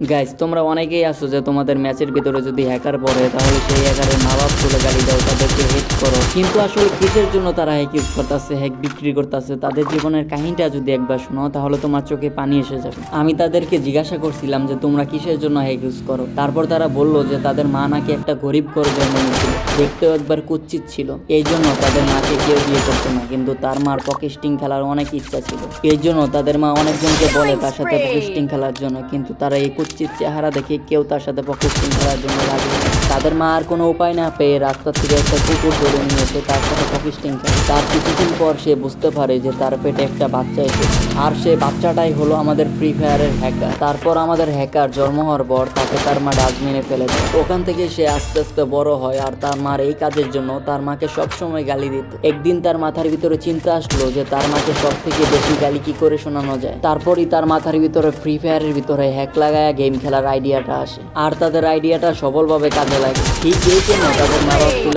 Guys তোমরা অনেকেই আছো যে তোমাদের ম্যাচের ভিতরে যদি হ্যাকার পড়ে, তাহলে সেই হ্যাকারের মা বাপ তুলে গাড়ি দাও, তাদেরকে হেক করো। কিন্তু আসলে কিসের জন্য তারা হ্যাক ইউজ করতেছে হ্যাক বিক্রি করতেছে, তাদের জীবনের কাহিনীটা যদি একবার শোনো, তাহলে তোমার চোখে পানি এসে যাবে। আমি তাদেরকে জিজ্ঞাসা করছিলাম যে, তোমরা কিসের জন্য হ্যাক ইউজ করো? তারপর তারা বলল যে, তাদের মা নাকি একটা গরিব করে জন্ম নিয়েছিল দেখতেও একবার কুচ্ছিত ছিল। এই জন্য তাদের মাকে কেউ বিয়ে করতো না, কিন্তু তার মার পকেস্টিং খেলার অনেক ইচ্ছা ছিল। এই জন্য তাদের মা অনেকজনকে বলে তার সাথে পকেস্টিং খেলার জন্য, কিন্তু তারা এই কুচ্ছিত চেহারা দেখে কেউ তার সাথে পক্ষে করার জন্য লাগবে। তাদের মা আর কোনো উপায় না পেয়ে রাস্তা থেকে একটা কুকুর ধরে নিয়ে এসে তার সাথে পকেস্টিং খেলে তার কিছুদিন পর সে বুঝতে পারে যে তার পেটে একটা বাচ্চা এসেছে। আর সে বাচ্চাটাই হলো আমাদের ফ্রি ফায়ারের হ্যাকার তারপর আমাদের হ্যাকার জন্ম হওয়ার পর তাকে তার মা ডাস্টবিনে ফেলে দেয়। ওখান থেকে সে আস্তে আস্তে বড় হয় আর তার মার এই কাজের জন্য তার মাকে সবসময় গালি দিত। একদিন তার মাথার ভিতরে চিন্তা আসলো যে তার মাকে সব থেকে বেশি গালি কি করে শোনানো যায়। তারপরই তার মাথার ভিতরে ফ্রি ফায়ারের ভিতরে হ্যাক লাগায়া গেম খেলার আইডিয়াটা আসে। আর তাদের আইডিয়াটা সফলভাবে কাজে লাগে ঠিক এই জন্য তাদের মা বাপ তুলে